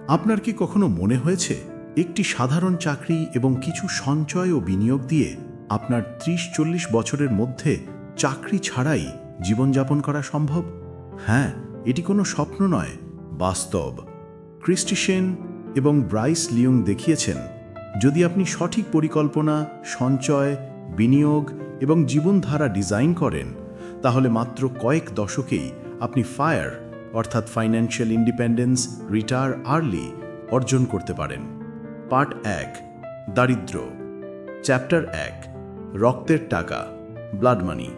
আপনার কি কখনো মনে হয়েছে, একটি সাধারণ চাকরি এবং কিছু সঞ্চয় ও বিনিয়োগ দিয়ে আপনার ত্রিশ চল্লিশ বছরের মধ্যে চাকরি ছাড়াই জীবনযাপন করা সম্ভব? হ্যাঁ এটি কোনো স্বপ্ন নয়, বাস্তব। ক্রিস্টি সেন এবং ব্রাইস লিয়ং দেখিয়েছেন, যদি আপনি সঠিক পরিকল্পনা, সঞ্চয়, বিনিয়োগ এবং জীবনধারা ডিজাইন করেন, তাহলে মাত্র কয়েক দশকেই আপনি ফায়ার অর্থাৎ ফাইন্যান্সিয়াল ইন্ডিপেন্ডেন্স রিটায়ার আর্লি অর্জন করতে পারেন। পার্ট এক, দারিদ্র। চ্যাপ্টার এক, রক্তের টাকা ব্লাড মানি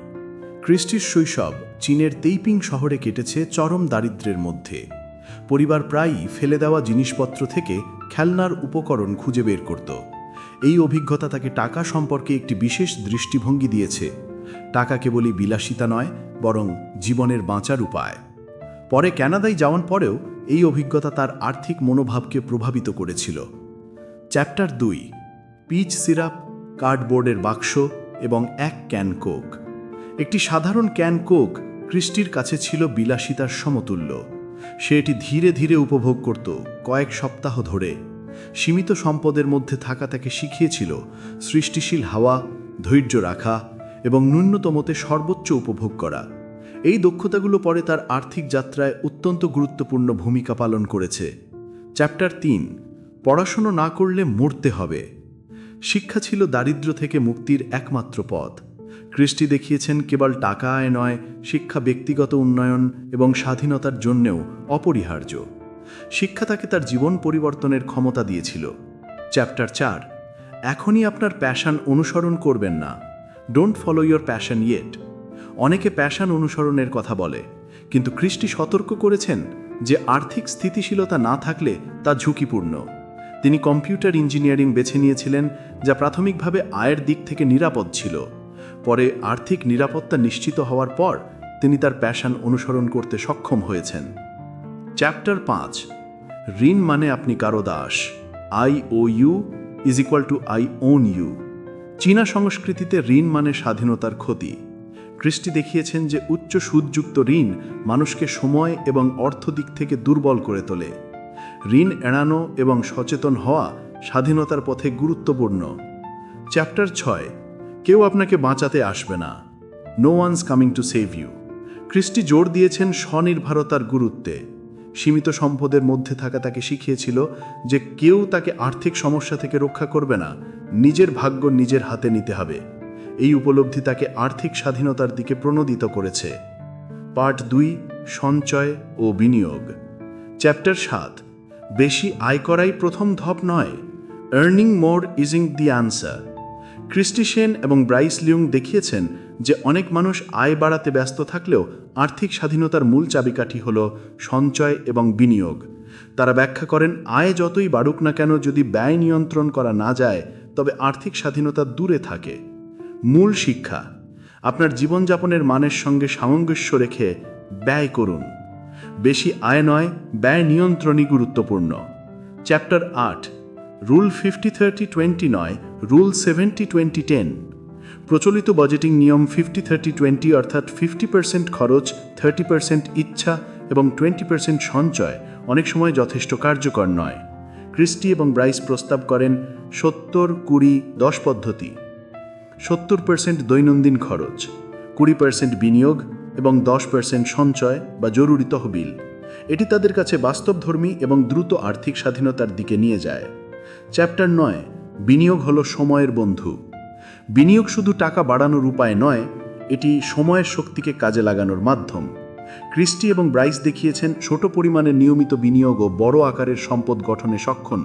ক্রিস্টির শৈশব চীনের তেইপিং শহরে কেটেছে চরম দারিদ্র্যের মধ্যে। পরিবার প্রায়ই ফেলে দেওয়া জিনিসপত্র থেকে খেলনার উপকরণ খুঁজে বের করত। এই অভিজ্ঞতা তাকে টাকা সম্পর্কে একটি বিশেষ দৃষ্টিভঙ্গি দিয়েছে। টাকা কেবলই বিলাসিতা নয়, বরং জীবনের বাঁচার উপায়। পরে ক্যানাডায় যাওয়ার পরেও এই অভিজ্ঞতা তার আর্থিক মনোভাবকে প্রভাবিত করেছিল। চ্যাপ্টার দুই, পিচ সিরাপ, কার্ডবোর্ডের বাক্স এবং এক ক্যান কোক। একটি সাধারণ ক্যান কোক ক্রিস্টির কাছে ছিল বিলাসিতার সমতুল্য। সে এটি ধীরে ধীরে উপভোগ করত কয়েক সপ্তাহ ধরে। সীমিত সম্পদের মধ্যে থাকা তাকে শিখিয়েছিল সৃষ্টিশীল হাওয়া, ধৈর্য রাখা এবং ন্যূনতমতে সর্বোচ্চ উপভোগ করা। এই দক্ষতাগুলো পরে তার আর্থিক যাত্রায় অত্যন্ত গুরুত্বপূর্ণ ভূমিকা পালন করেছে। চ্যাপ্টার তিন, পড়াশুনো না করলে মরতে হবে। শিক্ষা ছিল দারিদ্র্য থেকে মুক্তির একমাত্র পথ। ক্রিস্টি দেখিয়েছেন কেবল টাকা আয় নয়, শিক্ষা ব্যক্তিগত উন্নয়ন এবং স্বাধীনতার জন্যেও অপরিহার্য। শিক্ষা তাকে তার জীবন পরিবর্তনের ক্ষমতা দিয়েছিল। চ্যাপ্টার চার, এখনই আপনার প্যাশন অনুসরণ করবেন না। Don't follow your passion yet অনেকে প্যাশন অনুসরণের কথা বলে, কিন্তু ক্রিস্টি সতর্ক করেছেন যে আর্থিক স্থিতিশীলতা না থাকলে তা ঝুঁকিপূর্ণ। তিনি কম্পিউটার ইঞ্জিনিয়ারিং বেছে নিয়েছিলেন, যা প্রাথমিকভাবে আয়ের দিক থেকে নিরাপদ ছিল। পরে আর্থিক নিরাপত্তা নিশ্চিত হওয়ার পর তিনি তার প্যাশন অনুসরণ করতে সক্ষম হয়েছেন। চ্যাপ্টার পাঁচ, ঋণ মানে আপনি কারও Das. I O U is equal to I owe you. চীনা সংস্কৃতিতে ঋণ মানে স্বাধীনতার ক্ষতি। ক্রিস্টি দেখিয়েছেন যে উচ্চ সুদযুক্ত ঋণ মানুষকে সময় এবং অর্থ দিক থেকে দুর্বল করে তোলে। ঋণ এড়ানো এবং সচেতন হওয়া স্বাধীনতার পথে গুরুত্বপূর্ণ। চ্যাপ্টার ছয়, কেউ আপনাকে বাঁচাতে আসবে না। No one's coming to save you Kristy জোর দিয়েছেন স্বনির্ভরতার গুরুত্বে। সীমিত সম্পদের মধ্যে থাকা তাকে শিখিয়েছিল যে কেউ তাকে আর্থিক সমস্যা থেকে রক্ষা করবে না, নিজের ভাগ্য নিজের হাতে নিতে হবে। এই উপলব্ধি তাকে আর্থিক স্বাধীনতার দিকে প্রণোদিত করেছে। পার্ট দুই, সঞ্চয় ও বিনিয়োগ। চ্যাপ্টার সাত, বেশি আয় করাই প্রথম ধপ নয় earning more isn't the answer Kristy Shen এবং ব্রাইস লিউং দেখিয়েছেন যে অনেক মানুষ আয় বাড়াতে ব্যস্ত থাকলেও আর্থিক স্বাধীনতার মূল চাবিকাঠি হল সঞ্চয় এবং বিনিয়োগ। তারা ব্যাখ্যা করেন, আয় যতই বাড়ুক না কেন যদি ব্যয় নিয়ন্ত্রণ করা না যায়, তবে আর্থিক স্বাধীনতা দূরে থাকে। মূল শিক্ষা, আপনার জীবনযাপনের মানের সঙ্গে সামঞ্জস্য রেখে ব্যয় করুন। বেশি আয় নয়, ব্যয় নিয়ন্ত্রণই গুরুত্বপূর্ণ। চ্যাপ্টার আট রুল ফিফটি থার্টি টোয়েন্টি নয় রুল সেভেন্টি টোয়েন্টি টেন প্রচলিত বাজেটিং নিয়ম ফিফটি থার্টি টোয়েন্টি অর্থাৎ ফিফটি পার্সেন্ট খরচ থার্টি পার্সেন্ট ইচ্ছা এবং টোয়েন্টি পার্সেন্ট সঞ্চয় অনেক সময় যথেষ্ট কার্যকর নয়। ক্রিস্টি এবং ব্রাইস প্রস্তাব করেন সত্তর কুড়ি দশ পদ্ধতি। সত্তর পার্সেন্ট দৈনন্দিন খরচ, কুড়ি পার্সেন্ট বিনিয়োগ এবং দশ পার্সেন্ট সঞ্চয় বা জরুরি তহবিল। এটি তাদের কাছে বাস্তবধর্মী এবং দ্রুত আর্থিক স্বাধীনতার দিকে নিয়ে যায়। চ্যাপ্টার নয়, বিনিয়োগ হলো সময়ের বন্ধু। বিনিয়োগ শুধু টাকা বাড়ানোর উপায় নয়, এটি সময়ের শক্তিকে কাজে লাগানোর মাধ্যম। ক্রিস্টি এবং ব্রাইস দেখিয়েছেন ছোট পরিমাণের নিয়মিত বিনিয়োগ ও বড় আকারের সম্পদ গঠনে সক্ষম।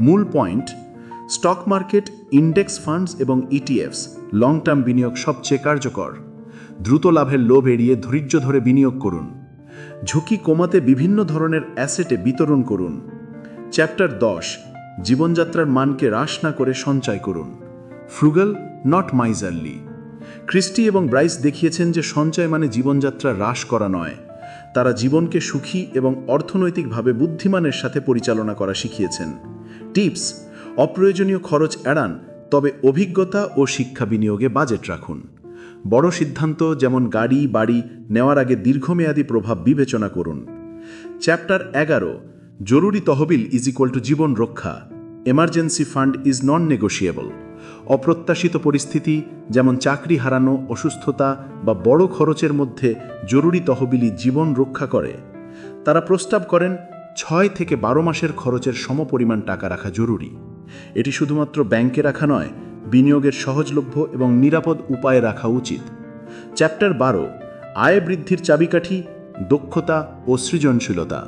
মূল point stock market, index funds এবং ইটিএফস লং টার্ম বিনিয়োগ সবচেয়ে কার্যকর। দ্রুত লাভের লোভ এড়িয়ে ধৈর্য ধরে বিনিয়োগ করুন। ঝুঁকি কমাতে বিভিন্ন ধরনের অ্যাসেটে বিতরণ করুন। চ্যাপ্টার দশ, জীবনযাত্রার মানকে হ্রাস না করে সঞ্চয় করুন। Frugal, not miserly. ক্রিস্টি এবং ব্রাইস দেখিয়েছেন যে সঞ্চয় মানে জীবনযাত্রা হ্রাস করা নয়। তারা জীবনকে সুখী এবং অর্থনৈতিকভাবে বুদ্ধিমানের সাথে পরিচালনা করা শিখিয়েছেন। টিপস অপ্রয়োজনীয় খরচ এড়ান, তবে অভিজ্ঞতা ও শিক্ষা বিনিয়োগে বাজেট রাখুন। বড় সিদ্ধান্ত যেমন গাড়ি, বাড়ি নেওয়ার আগে দীর্ঘমেয়াদী প্রভাব বিবেচনা করুন। চ্যাপ্টার এগারো, জরুরি তহবিল ইজ ইকুয়াল টু জীবন রক্ষা। Emergency fund is non negotiable অপ্রত্যাশিত পরিস্থিতি, যেমন চাকরি হারানো, অসুস্থতা বা বড় খরচের মধ্যে জরুরি তহবিলই জীবন রক্ষা করে। তারা প্রস্তাব করেন, ছয় থেকে বারো মাসের খরচের সমপরিমাণ টাকা রাখা জরুরি। এটি শুধুমাত্র ব্যাংকে রাখা নয়, বিনিয়োগের সহজলভ্য এবং নিরাপদ উপায়ে রাখা উচিত। চ্যাপ্টার বারো, আয় বৃদ্ধির চাবিকাঠি, দক্ষতা ও সৃজনশীলতা।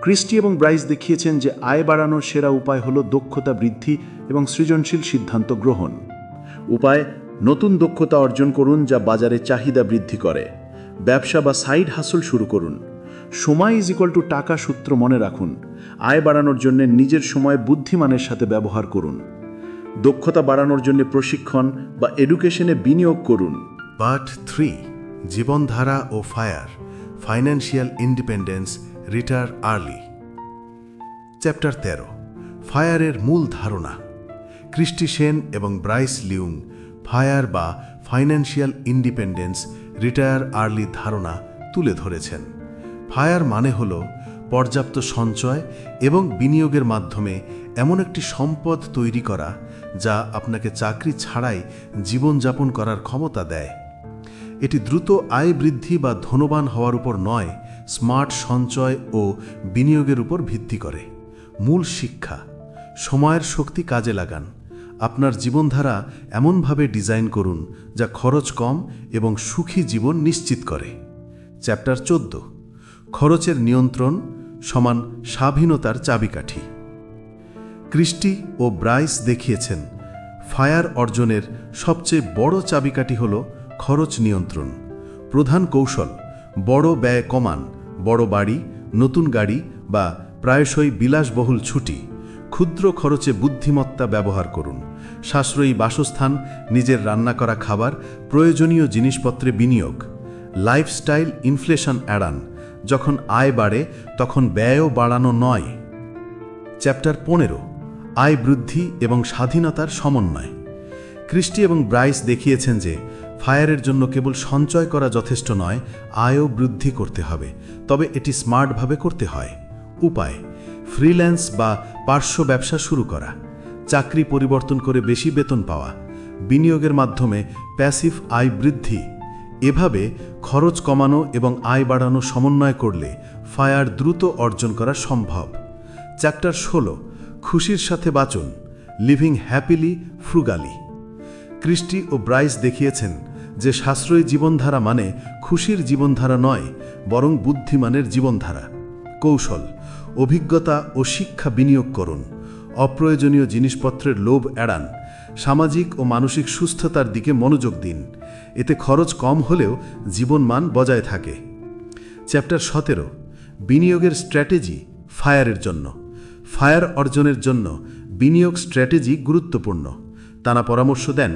ক্রিস্টি এবং ব্রাইস দেখিয়েছেন যে আয় বাড়ানোর সেরা উপায় হল দক্ষতা বৃদ্ধি এবং সৃজনশীল সিদ্ধান্ত গ্রহণ। উপায়, নতুন দক্ষতা অর্জন করুন যা বাজারে চাহিদা বৃদ্ধি করে। ব্যবসা বা সাইড হাসল শুরু করুন। সময় ইজ ইকুয়াল টু টাকা সূত্র মনে রাখুন। আয় বাড়ানোর জন্য নিজের সময় বুদ্ধিমানের সাথে ব্যবহার করুন। দক্ষতা বাড়ানোর জন্য প্রশিক্ষণ বা এডুকেশনে বিনিয়োগ করুন। পার্ট থ্রি, জীবনধারা ও FIRE, financial independence, retire early. Chapter তেরো, ফায়ারের মূল ধারণা। ক্রিস্টি সেন এবং ব্রাইস লিউং, ফায়ার বা ফাইন্যান্সিয়াল ইন্ডিপেন্ডেন্স, রিটায়ার আর্লি ধারণা তুলে ধরেছেন। ফায়ার মানে হল পর্যাপ্ত সঞ্চয় এবং বিনিয়োগের মাধ্যমে এমন একটি সম্পদ তৈরি করা যা আপনাকে চাকরি ছাড়াই জীবনযাপন করার ক্ষমতা দেয়। এটি দ্রুত আয় বৃদ্ধি বা ধনবান হওয়ার উপর নয়, স্মার্ট সঞ্চয় ও বিনিয়োগের উপর ভিত্তি করে। মূল শিক্ষা, সময়ের শক্তি কাজে লাগান। আপনার জীবনধারা এমনভাবে ডিজাইন করুন যা খরচ কম এবং সুখী জীবন নিশ্চিত করে। চ্যাপ্টার চোদ্দ খরচের নিয়ন্ত্রণ সমান স্বাধীনতার চাবিকাঠি। ক্রিস্টি ও ব্রাইস দেখিয়েছেন, ফায়ার অর্জনের সবচেয়ে বড় চাবিকাঠি হল খরচ নিয়ন্ত্রণ। প্রধান কৌশল, বড় ব্যয় কমান, বড় বাড়ি, নতুন গাড়ি বা প্রায়শই বিলাসবহুল ছুটি। ক্ষুদ্র খরচে বুদ্ধিমত্তা ব্যবহার করুন। সাশ্রয়ী বাসস্থান, নিজের রান্না করা খাবার, প্রয়োজনীয় জিনিসপত্রে বিনিয়োগ। লাইফস্টাইল ইনফ্লেশন এড়ান। যখন আয় বাড়ে, তখন ব্যয়ও বাড়ানো নয়। চ্যাপ্টার পনেরো, আয় বৃদ্ধি এবং স্বাধীনতার সমন্বয়। ক্রিস্টি এবং ব্রাইস দেখিয়েছেন যে, ফায়ারের জন্য কেবল সঞ্চয় করা যথেষ্ট নয়, আয়ও বৃদ্ধি করতে হবে। তবে এটি স্মার্টভাবে করতে হয়। উপায়, ফ্রিল্যান্স বা পার্শ্ব ব্যবসা শুরু করা। চাকরি পরিবর্তন করে বেশি বেতন পাওয়া। বিনিয়োগের মাধ্যমে প্যাসিভ আয় বৃদ্ধি। এভাবে খরচ কমানো এবং আয় বাড়ানো সমন্বয় করলে ফায়ার দ্রুত অর্জন করা সম্ভব। চ্যাপ্টার ষোলো, খুশির সাথে বাঁচুন, লিভিং হ্যাপিলি ফ্রুগালি। ক্রিস্টি ও ব্রাইস দেখিয়েছেন যে সাশ্রয়ী জীবনধারা মানে খুশির জীবনধারা নয়, বরং বুদ্ধিমানের জীবনধারা। কৌশল, অভিজ্ঞতা ও শিক্ষা বিনিয়োগ করুন, অপ্রয়োজনীয় জিনিসপত্রের লোভ এড়ান, সামাজিক ও মানসিক সুস্থতার দিকে মনোযোগ দিন। এতে খরচ কম হলেও জীবনমান বজায় থাকে। চ্যাপ্টার সতেরো, বিনিয়োগের স্ট্র্যাটেজি ফায়ারের জন্য। ফায়ার অর্জনের জন্য বিনিয়োগ স্ট্র্যাটেজি গুরুত্বপূর্ণ। তারা পরামর্শ দেন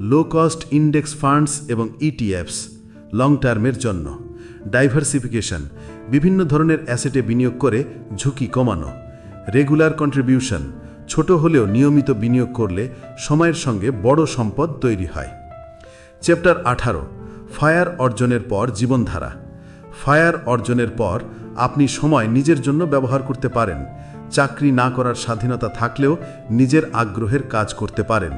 লো কস্ট ইন্ডেক্স ফান্ডস এবং ইটিএফস লং টার্মের জন্য। ডাইভার্সিফিকেশন বিভিন্ন ধরনের অ্যাসেটে বিনিয়োগ করে ঝুঁকি কমানো। রেগুলার কন্ট্রিবিউশন ছোট হলেও নিয়মিত বিনিয়োগ করলে সময়ের সঙ্গে বড় সম্পদ তৈরি হয়। চ্যাপ্টার আঠারো ফায়ার অর্জনের পর জীবনধারা। ফায়ার অর্জনের পর আপনি সময় নিজের জন্য ব্যবহার করতে পারেন। চাকরি না করার স্বাধীনতা থাকলেও নিজের আগ্রহের কাজ করতে পারেন।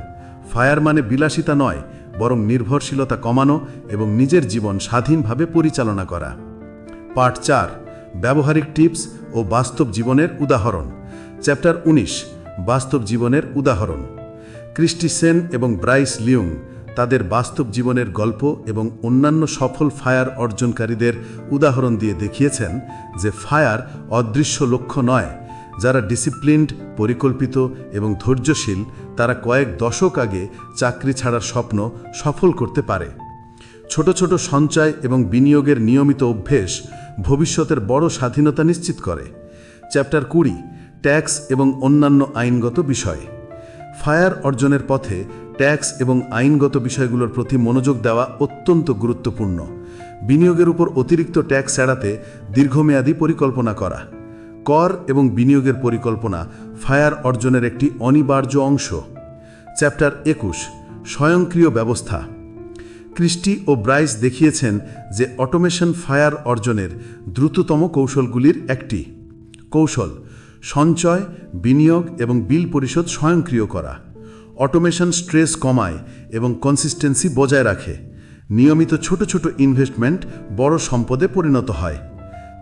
ফায়ার মানে বিলাসিতা নয়, বরং নির্ভরশীলতা কমানো এবং নিজের জীবন স্বাধীনভাবে পরিচালনা করা। পার্ট চার, ব্যবহারিক টিপস ও বাস্তব জীবনের উদাহরণ। চ্যাপ্টার উনিশ, বাস্তব জীবনের উদাহরণ। ক্রিস্টি সেন এবং ব্রাইস লিউং তাদের বাস্তব জীবনের গল্প এবং অন্যান্য সফল ফায়ার অর্জনকারীদের উদাহরণ দিয়ে দেখিয়েছেন যে ফায়ার অদৃশ্য লক্ষ্য নয়। যারা ডিসিপ্লিনড, পরিকল্পিত এবং ধৈর্যশীল, তারা কয়েক দশক আগে চাকরি ছাড়ার স্বপ্ন সফল করতে পারে। ছোট ছোট সঞ্চয় এবং বিনিয়োগের নিয়মিত অভ্যেস ভবিষ্যতের বড় স্বাধীনতা নিশ্চিত করে। চ্যাপ্টার কুড়ি, ট্যাক্স এবং অন্যান্য আইনগত বিষয়। ফায়ার অর্জনের পথে ট্যাক্স এবং আইনগত বিষয়গুলোর প্রতি মনোযোগ দেওয়া অত্যন্ত গুরুত্বপূর্ণ। বিনিয়োগের উপর অতিরিক্ত ট্যাক্স এড়াতে দীর্ঘমেয়াদী পরিকল্পনা করা। কর এবং বিনিয়োগের পরিকল্পনা ফায়ার অর্জনের একটি অনিবার্য অংশ। চ্যাপ্টার একুশ, স্বয়ংক্রিয় ব্যবস্থা। ক্রিস্টি ও ব্রাইস দেখিয়েছেন যে অটোমেশন ফায়ার অর্জনের দ্রুততম কৌশলগুলির একটি। কৌশল, সঞ্চয়, বিনিয়োগ এবং বিল পরিশোধ স্বয়ংক্রিয় করা। অটোমেশন স্ট্রেস কমায় এবং কনসিস্টেন্সি বজায় রাখে। নিয়মিত ছোট ছোট ইনভেস্টমেন্ট বড় সম্পদে পরিণত হয়।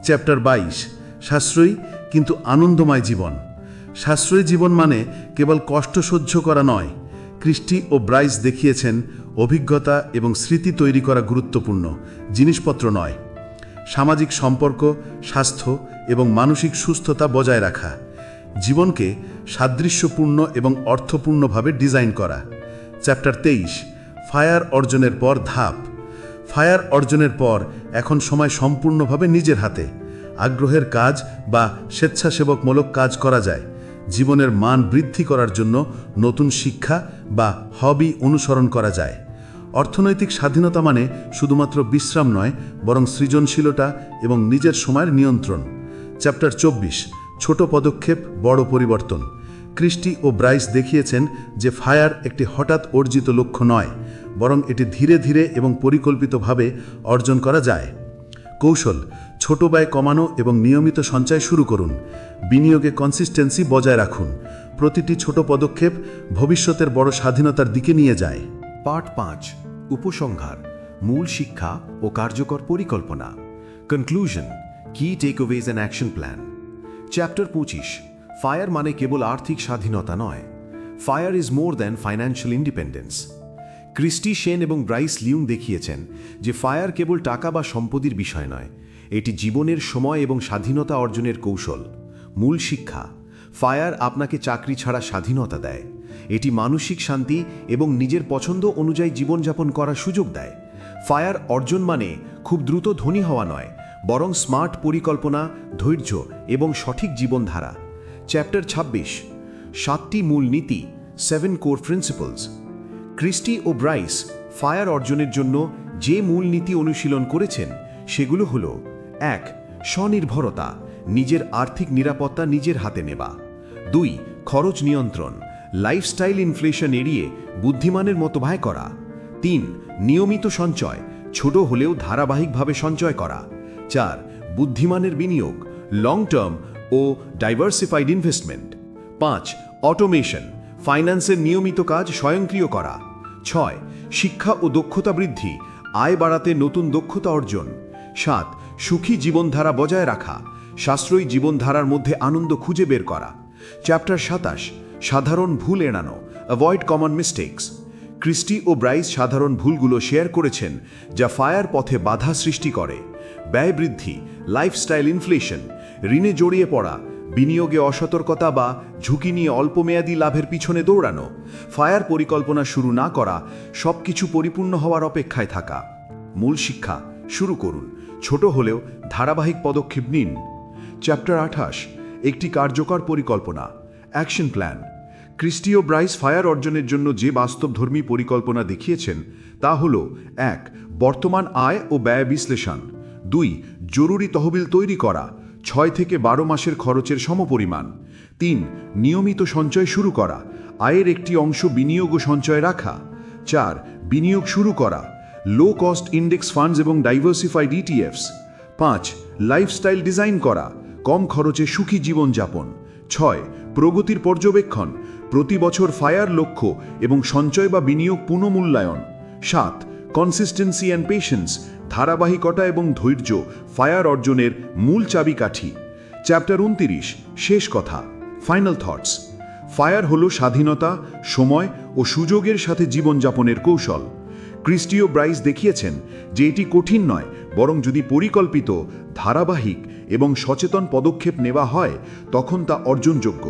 চ্যাপ্টার বাইশ, সাশ্রয়ী কিন্তু আনন্দময় জীবন। সাশ্রয়ী জীবন মানে কেবল কষ্ট সহ্য করা নয় ক্রিস্টি ও ব্রাইস দেখিয়েছেন অভিজ্ঞতা এবং স্মৃতি তৈরি করা গুরুত্বপূর্ণ, জিনিসপত্র নয়। সামাজিক সম্পর্ক, স্বাস্থ্য এবং মানসিক সুস্থতা বজায় রাখা। জীবনকে সাদৃশ্যপূর্ণ এবং অর্থপূর্ণভাবে ডিজাইন করা। চ্যাপ্টার তেইশ, ফায়ার অর্জনের পর ধাপ। ফায়ার অর্জনের পর এখন সময় সম্পূর্ণভাবে নিজের হাতে। আগ্রহের কাজ বা স্বেচ্ছাসেবকমূলক কাজ করা যায়। জীবনের মান বৃদ্ধি করার জন্য নতুন শিক্ষা বা হবি অনুসরণ করা যায়। অর্থনৈতিক স্বাধীনতা মানে শুধুমাত্র বিশ্রাম নয়, বরং সৃজনশীলতা এবং নিজের সময়ের নিয়ন্ত্রণ। চ্যাপ্টার চব্বিশ ছোট পদক্ষেপ, বড় পরিবর্তন। ক্রিস্টি ও ব্রাইস দেখিয়েছেন যে ফায়ার একটি হঠাৎ অর্জিত লক্ষ্য নয়, বরং এটি ধীরে ধীরে এবং পরিকল্পিতভাবে অর্জন করা যায়। কৌশল, ছোট ব্যয় কমানো এবং নিয়মিত সঞ্চয় শুরু করুন। বিনিয়োগে কনসিস্টেন্সি বজায় রাখুন। প্রতিটি ছোট পদক্ষেপ ভবিষ্যতের বড় স্বাধীনতার দিকে নিয়ে যায়। পার্ট পাঁচ, উপসংহার, মূল শিক্ষা ও কার্যকর পরিকল্পনা। Conclusion key takeaways and action plan chapter পঁচিশ। ফায়ার মানে কেবল আর্থিক স্বাধীনতা নয়। FIRE is more than financial independence Kristy Shen এবং ব্রাইস লিউং দেখিয়েছেন যে ফায়ার কেবল টাকা বা সম্পত্তির বিষয় নয়। এটি জীবনের সময় এবং স্বাধীনতা অর্জনের কৌশল, মূল শিক্ষা। ফায়ার আপনাকে চাকরি ছাড়া স্বাধীনতা দেয়। এটি মানসিক শান্তি এবং নিজের পছন্দ অনুযায়ী জীবনযাপন করার সুযোগ দেয়। ফায়ার অর্জন মানে খুব দ্রুত ধনী হওয়া নয় বরং স্মার্ট পরিকল্পনা, ধৈর্য এবং সঠিক জীবনধারা। চ্যাপ্টার ২৬ সাতটি মূল নীতি সেভেন কোর প্রিন্সিপলস ক্রিস্টি ও ব্রাইস ফায়ার অর্জনের জন্য যে মূল নীতি অনুশীলন করেছেন, সেগুলো হল, এক, স্বনির্ভরতা, নিজের আর্থিক নিরাপত্তা নিজের হাতে নেবা দুই, খরচ নিয়ন্ত্রণ লাইফস্টাইল ইনফ্লেশন এড়িয়ে বুদ্ধিমানের মতো ব্যয় করা। তিন, নিয়মিত সঞ্চয়, ছোট হলেও ধারাবাহিকভাবে সঞ্চয় করা। চার, বুদ্ধিমানের বিনিয়োগ লং টার্ম ও ডাইভার্সিফাইড ইনভেস্টমেন্ট পাঁচ অটোমেশন ফাইন্যান্সের নিয়মিত কাজ স্বয়ংক্রিয় করা। ছয়, শিক্ষা ও দক্ষতা বৃদ্ধি, আয় বাড়াতে নতুন দক্ষতা অর্জন। সাত, সুখী জীবনধারা বজায় রাখা, সাশ্রয়ী জীবনধারার মধ্যে আনন্দ খুঁজে বের করা। চ্যাপ্টার সাতাশ, সাধারণ ভুল এড়ানো অ্যাভয়েড কমন মিস্টেক্স ক্রিস্টি ও ব্রাইস সাধারণ ভুলগুলো শেয়ার করেছেন, যা ফায়ার পথে বাধা সৃষ্টি করে। ব্যয় বৃদ্ধি লাইফস্টাইল ইনফ্লেশন ঋণে জড়িয়ে পড়া, বিনিয়োগে অসতর্কতা বা ঝুঁকি নিয়ে অল্পমেয়াদী লাভের পিছনে দৌড়ানো ফায়ার পরিকল্পনা শুরু না করা, সবকিছু পরিপূর্ণ হওয়ার অপেক্ষায় থাকা। মূল শিক্ষা, শুরু করুন। ছোট হলেও ধারাবাহিক পদক্ষেপ নিন। চ্যাপ্টার আঠাশ, একটি কার্যকর পরিকল্পনা অ্যাকশন প্ল্যান ক্রিস্টিও ব্রাইস ফায়ার অর্জনের জন্য যে বাস্তবধর্মী পরিকল্পনা দেখিয়েছেন, তা হল, এক, বর্তমান আয় ও ব্যয় বিশ্লেষণ। দুই, জরুরি তহবিল তৈরি করা, ছয় থেকে বারো মাসের খরচের সমপরিমাণ। তিন, নিয়মিত সঞ্চয় শুরু করা, আয়ের একটি অংশ বিনিয়োগ ও সঞ্চয় রাখা। চার, বিনিয়োগ শুরু করা লো কস্ট ইন্ডেক্স ফান্ডস এবং ডাইভার্সিফাইড ইটিএফস পাঁচ লাইফস্টাইল ডিজাইন করা, কম খরচে সুখী জীবনযাপন। ছয়, প্রগতির পর্যবেক্ষণ, প্রতি বছর ফায়ার লক্ষ্য এবং সঞ্চয় বা বিনিয়োগ পুনঃমূল্যায়ন। সাত কনসিস্টেন্সি অ্যান্ড পেশেন্স ধারাবাহিকতা এবং ধৈর্য ফায়ার অর্জনের মূল চাবিকাঠি। চ্যাপ্টার উনতিরিশ, শেষ কথা ফাইনাল থটস ফায়ার হলো স্বাধীনতা, সময় ও সুযোগের সাথে জীবনযাপনের কৌশল। ক্রিস্টিও ব্রাইস দেখিয়েছেন যে এটি কঠিন নয়, বরং যদি পরিকল্পিত, ধারাবাহিক এবং সচেতন পদক্ষেপ নেওয়া হয়, তখন তা অর্জনযোগ্য।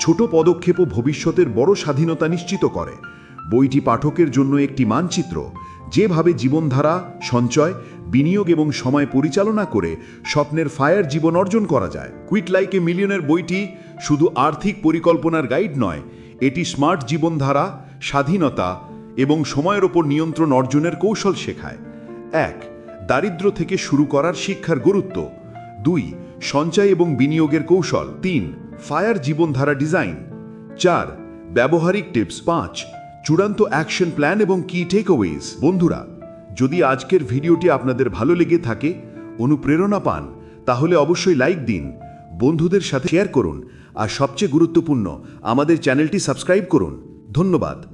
ছোট পদক্ষেপও ভবিষ্যতের বড় স্বাধীনতা নিশ্চিত করে। বইটি পাঠকের জন্য একটি মানচিত্র। যেভাবে জীবনধারা, সঞ্চয়, বিনিয়োগ এবং সময় পরিচালনা করে স্বপ্নের ফায়ার জীবন অর্জন করা যায়। কুইট লাইক মিলিয়নের বইটি শুধু আর্থিক পরিকল্পনার গাইড নয়, এটি স্মার্ট জীবনধারা, স্বাধীনতা এবং সময়ের ওপর নিয়ন্ত্রণ অর্জনের কৌশল শেখায়। এক দারিদ্র থেকে শুরু করার শিক্ষার গুরুত্ব। দুই, সঞ্চয় এবং বিনিয়োগের কৌশল। তিন, ফায়ার জীবনধারা ডিজাইন। চার, ব্যবহারিক টিপস। পাঁচ চূড়ান্ত অ্যাকশন প্ল্যান এবং কি টেকওয়েজ বন্ধুরা, যদি আজকের ভিডিওটি আপনাদের ভালো লেগে থাকে, অনুপ্রেরণা পান, তাহলে অবশ্যই লাইক দিন, বন্ধুদের সাথে শেয়ার করুন, আর সবচেয়ে গুরুত্বপূর্ণ, আমাদের চ্যানেলটি সাবস্ক্রাইব করুন। ধন্যবাদ।